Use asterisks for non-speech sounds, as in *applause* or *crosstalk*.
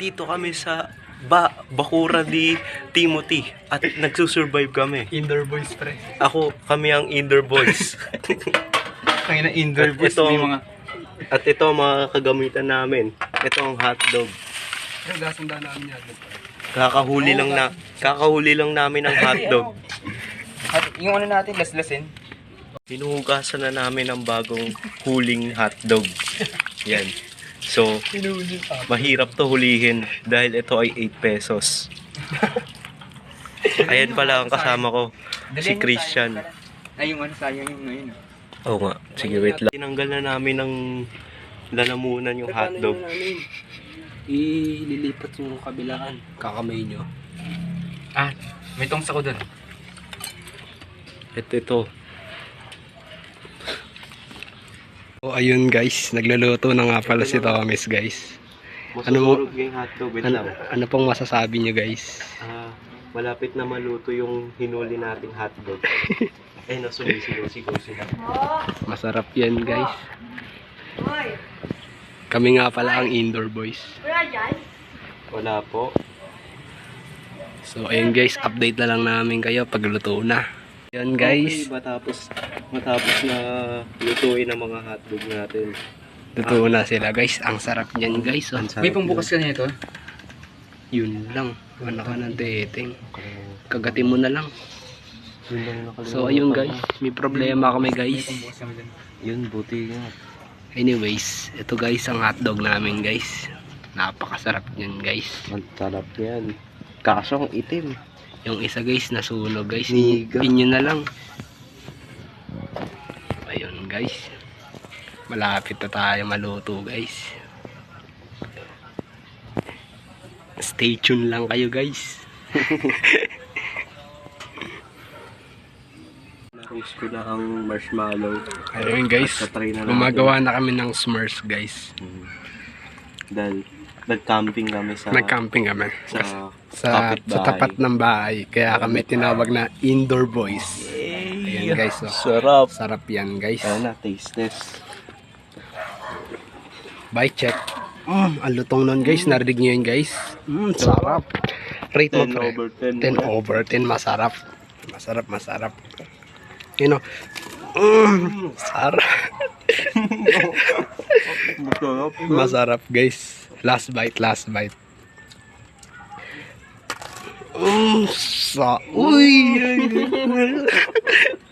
nandito kami sa ba Bakura di Timothy at nagsusurvive kami. Indoor boys pre. Ako, kami ang indoor boys. *laughs* Kaya na indoor At boys ito- may mga... at ito ang mga kagamitan namin. Ito ang hotdog. Pero gasanda namin yan. Kakahuli lang na kakahuli lang namin ng hotdog. At *laughs* yung ano natin, laslasin. Hinuhugasan na namin ang bagong huling hotdog. Yan. So, mahirap to hulihin dahil ito ay 8 pesos. *laughs* Ayan pala ang kasama ko, si Christian. Ay, yung ano, sayang yung ngayon. Oo nga, sige wait lang. Tinanggal na namin ng lalamunan yung hotdog. Ililipat yung kabilaan. Kakamay nyo. Ah, may tongs ako dun. Ito, ito. So, ayun guys. Nagluluto na nga pala si Thomas guys. Ano Ano, ano pong masasabi nyo guys? Ah, malapit na maluto yung hinuli nating hotdog. *laughs* Ay, no, sumisigaw-sigaw sila. Masarap yan guys. Kami nga pala ang indoor boys. Wala po. So ayun guys, update na lang namin kayo pag luto na. Yan guys, Okay, matapos, matapos na lutuin ang mga hotdog natin. luto na sila guys. Ang sarap niyan guys. Oh. May pambukas ka na ito? Yun lang. Wala ka ng dating. Kagatin mo na lang. So ayun guys, may problema kami guys. Yun, buti nga. Anyways, ito guys ang hotdog namin guys. Napakasarap niyan guys. Ang sarap yan. Kaso ang itim. Yung isa guys nasunog guys. Niga. Pinyo na lang. Guys. Malapit na tayo maluto guys. Stay tuned lang kayo guys. Na-roast ko na ang marshmallow. Ayun guys. Na. Gumagawa na kami ng s'mores guys. Mm. Dahil nag-camping kami sa Nag-camping kami. sa, Sa, sa tapat ng bahay. Kaya kami tinawag na indoor boys. Ayan guys. Oh. Sarap. Sarap yan guys. Ayan na, taste test. Bye check. Mm, ang lutong nun guys. Narinig nyo yun guys. Mm, sarap. Rate mo 10 pre. over 10. 10 over 10. Masarap. Masarap, masarap. You know. Mm, sarap. Masarap. *laughs* Masarap guys. Last bite, last bite. Mm, sa... Uy! *laughs*